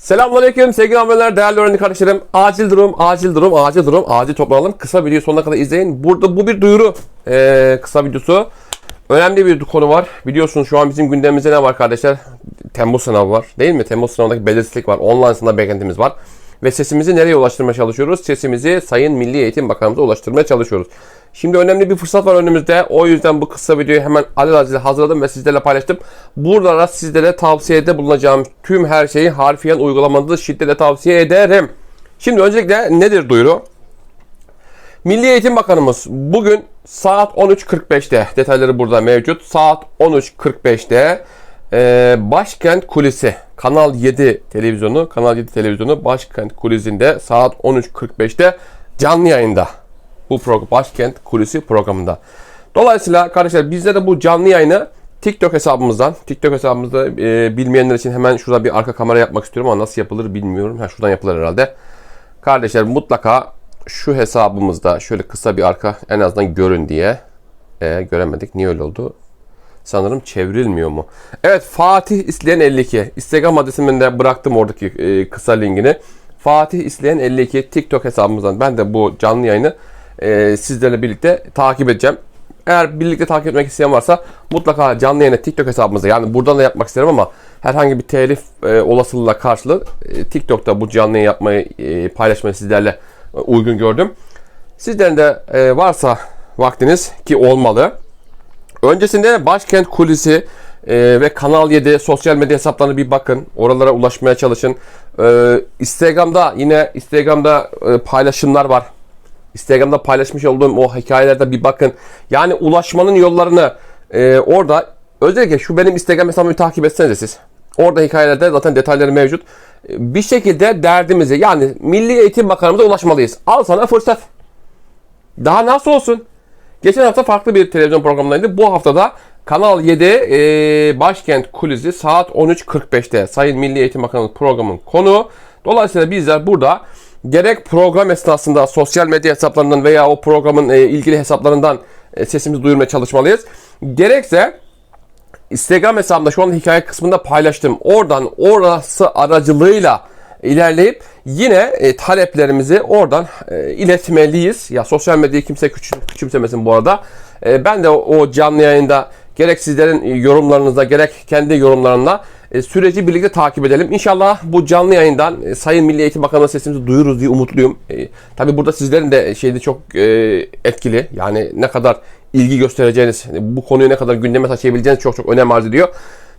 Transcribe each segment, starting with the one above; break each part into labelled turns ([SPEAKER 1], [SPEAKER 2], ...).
[SPEAKER 1] Selamünaleyküm sevgili aboneler, değerli öğrenci kardeşlerim. Acil durum, acil durum, acil durum, acil toplanalım. Kısa videoyu sonuna kadar izleyin. Burada bu bir duyuru. Ee, kısa videosu. Önemli bir konu var. Biliyorsunuz şu an bizim gündemimizde ne var kardeşler? Temmuz sınavı var. Değil mi? Temmuz sınavındaki belirsizlik var. Online sınav beklentimiz var. Ve sesimizi nereye ulaştırmaya çalışıyoruz? Sesimizi Sayın Milli Eğitim Bakanımıza ulaştırmaya çalışıyoruz. Şimdi önemli bir fırsat var önümüzde. O yüzden bu kısa videoyu hemen alelacele hazırladım ve sizlerle paylaştım. Burada da sizlere tavsiyede bulunacağım tüm her şeyi harfiyen uygulamanızı şiddetle tavsiye ederim. Şimdi öncelikle nedir duyuru? Milli Eğitim Bakanımız bugün saat 13.45'te detayları burada mevcut. Saat 13.45'te e, Başkent Kulisi Kanal 7 televizyonu Kanal 7 televizyonu Başkent Kulisi'nde saat 13.45'te canlı yayında. Bu program Başkent Kulisi programında. Dolayısıyla kardeşler bizde de bu canlı yayını TikTok hesabımızdan, TikTok hesabımızda e, bilmeyenler için hemen şurada bir arka kamera yapmak istiyorum ama nasıl yapılır bilmiyorum. Ha şuradan yapılır herhalde. Kardeşler mutlaka şu hesabımızda şöyle kısa bir arka en azından görün diye. E, göremedik. Niye öyle oldu? Sanırım çevrilmiyor mu? Evet Fatih İsleyen 52. Instagram adresimin de bıraktım oradaki e, kısa linkini. Fatih İsleyen 52 TikTok hesabımızdan ben de bu canlı yayını e, sizlerle birlikte takip edeceğim. Eğer birlikte takip etmek isteyen varsa mutlaka canlı yayını TikTok hesabımızda yani buradan da yapmak isterim ama herhangi bir telif e, olasılığıyla karşılığı e, TikTok'ta bu canlı yayın yapmayı e, paylaşmayı sizlerle e, uygun gördüm. Sizlerin de e, varsa vaktiniz ki olmalı. Öncesinde Başkent Kulisi e, ve Kanal 7 sosyal medya hesaplarına bir bakın. Oralara ulaşmaya çalışın. E, Instagram'da yine Instagram'da e, paylaşımlar var. Instagram'da paylaşmış olduğum o hikayelerde bir bakın. Yani ulaşmanın yollarını e, orada özellikle şu benim Instagram hesabımı takip etsenize siz. Orada hikayelerde zaten detayları mevcut. E, Bir şekilde derdimizi yani Milli Eğitim Bakanımıza ulaşmalıyız. Al sana fırsat. Daha nasıl olsun? Geçen hafta farklı bir televizyon programındaydı. Bu haftada Kanal 7 e, Başkent Kulisi saat 13.45'te Sayın Milli Eğitim Bakanı programın konu. Dolayısıyla bizler burada gerek program esnasında sosyal medya hesaplarından veya o programın e, ilgili hesaplarından e, sesimizi duyurmaya çalışmalıyız. Gerekse Instagram hesabımda şu an hikaye kısmında paylaştım. Oradan orası aracılığıyla ilerleyip yine e, taleplerimizi oradan e, iletmeliyiz. Ya sosyal medyayı kimse küçüm, küçümsemesin bu arada. E, ben de o, o canlı yayında gerek sizlerin e, yorumlarınızda gerek kendi yorumlarında e, süreci birlikte takip edelim. İnşallah bu canlı yayından e, Sayın Milli Eğitim Bakanı'na sesimizi duyururuz diye umutluyum. E, Tabi burada sizlerin de şeyde çok e, etkili. Yani ne kadar ilgi göstereceğiniz, bu konuyu ne kadar gündeme taşıyabileceğiniz çok çok önem arz ediyor.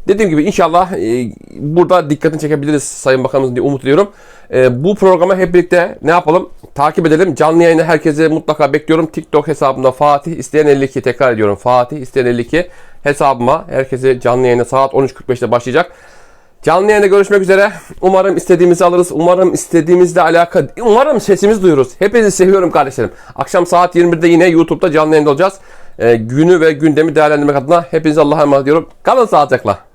[SPEAKER 1] Dediğim gibi inşallah e, burada dikkatini çekebiliriz Sayın Bakanımız diye umut ediyorum. E, bu programı hep birlikte ne yapalım? Takip edelim. Canlı yayını herkese mutlaka bekliyorum. TikTok hesabımda Fatih İsteyen 52 tekrar ediyorum. Fatih İsteyen 52 hesabıma herkese canlı yayına saat 13.45'te başlayacak. Canlı yayında görüşmek üzere. Umarım istediğimizi alırız. Umarım istediğimizle alakalı. Umarım sesimizi duyururuz. Hepinizi seviyorum kardeşlerim. Akşam saat 21'de yine YouTube'da canlı yayında olacağız. Ee, günü ve gündemi değerlendirmek adına hepinize Allah'a emanet ediyorum. Kalın sağlıcakla.